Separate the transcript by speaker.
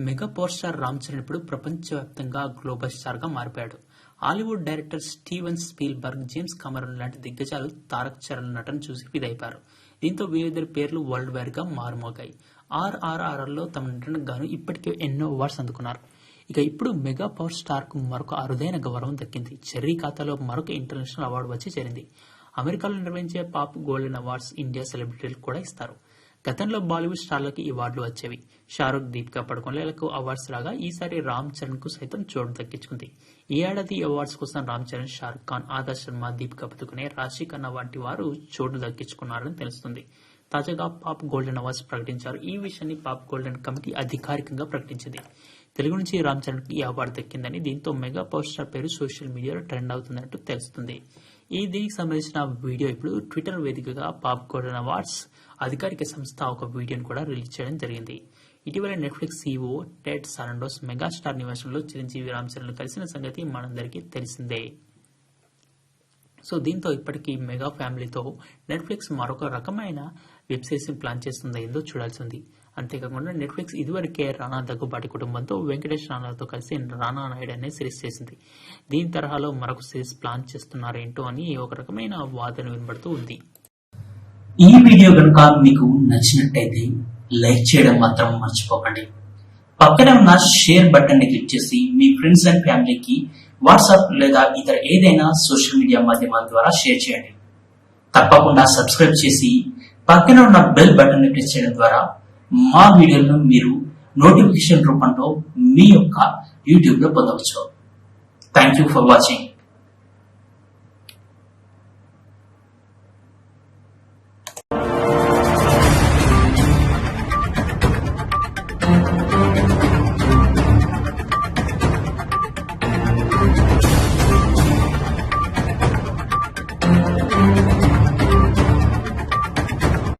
Speaker 1: Mega power star Ram Charan ఇప్పుడు ప్రపంచవ్యాప్తంగా global స్టార్గా మారిపోయాడు. Hollywood director Steven Spielberg James Cameron లాంటి దిగ్గజాలు తారక్ చరణ్ నటన చూసి ఫిదైపారు దీంతో వీరిద్దరి పేర్లు వరల్డ్ వైడ్గా మారుమోగాయి. ఆర్ఆర్ఆర్లో తమ నటనకు గాను ఇప్పటికే ఎన్నో అవార్డ్స్ అందుకున్నారు. ఇక ఇప్పుడు మెగా పవర్ స్టార్కు మరొక అరుదైన గౌరవం దక్కింది. చెర్రీ ఖాతాలో మరొక ఇంటర్నేషనల్ అవార్డు వచ్చి చేరింది. అమెరికాలో నిర్వహించే పాప్ గోల్డెన్ అవార్డ్స్ ఇండియా సెలబ్రిటీలకు కూడా ఇస్తారు. గతంలో బాలీవుడ్ స్టార్లకు ఈ అవార్డులు వచ్చేవి. షారుఖ్ దీపికా పడుకోలేలకు అవార్డ్స్ రాగా ఈసారి రామ్ చరణ్కు సైతం చోటు దక్కించుకుంది. ఈ ఏడాది అవార్డ్స్ కోసం రామ్ చరణ్ షారుఖ్ ఖాన్ ఆదర్శ్ శర్మ దీపికా పదుకునే రాశి ఖన్నా వంటి వారు చోటు దక్కించుకున్నారని తెలుస్తుంది. తాజాగా పాప్ గోల్డెన్ అవార్డ్స్ ప్రకటించారు. ఈ విషయాన్ని పాప్ గోల్డెన్ కమిటీ అధికారికంగా ప్రకటించింది. తెలుగు నుంచి రామ్ చరణ్కి ఈ అవార్డు దక్కిందని దీంతో మెగా పవర్ స్టార్ పేరు సోషల్ మీడియాలో ట్రెండ్ అవుతున్నట్టు తెలుస్తుంది. ఈ దీనికి సంబంధించిన వీడియో ఇప్పుడు ట్విట్టర్ వేదికగా పాప్ గోల్డెన్ అవార్డ్స్ అధికారిక సంస్థ ఒక వీడియోను కూడా రిలీజ్ చేయడం జరిగింది. ఇటీవల Netflix CEO Ted Sarandos megastar నివాసంలో చిరంజీవి రామ్ కలిసిన సంగతి మనందరికీ తెలిసిందే. సో దీంతో ఇప్పటికీ మెగా ఫ్యామిలీతో నెట్ఫ్లిక్స్ మరొక రకమైన వెబ్ సిరీస్ని ప్లాన్ చేస్తుందో ఏందో చూడాల్సి ఉంది అంతేకాకుండా నెట్ఫ్లిక్స్ ఇదివరకే రానా దగ్గుబాటి కుటుంబంతో వెంకటేష్ రానాతో కలిసి రానా నాయుడు అనే సిరీస్ చేసింది. దీని తరహాలో మరొక సిరీస్ ప్లాన్ చేస్తున్నారేంటో అని ఒక రకమైన వాదన వినబడుతూ ఉంది.
Speaker 2: ఈ వీడియో కనుక మీకు నచ్చినట్టయితే లైక్ చేయడం మాత్రం మర్చిపోకండి. పక్కనే ఉన్న షేర్ బటన్ని క్లిక్ చేసి మీ ఫ్రెండ్స్ అండ్ ఫ్యామిలీకి వాట్సాప్ లేదా ఇతర ఏదైనా సోషల్ మీడియా మాధ్యమాల ద్వారా షేర్ చేయండి. తప్పకుండా సబ్స్క్రైబ్ చేసి పక్కన ఉన్న బెల్ బటన్ క్లిక్ చేయడం ద్వారా మా వీడియోలను మీరు నోటిఫికేషన్ రూపంలో మీ యొక్క యూట్యూబ్లో పొందవచ్చు. Thank you for watching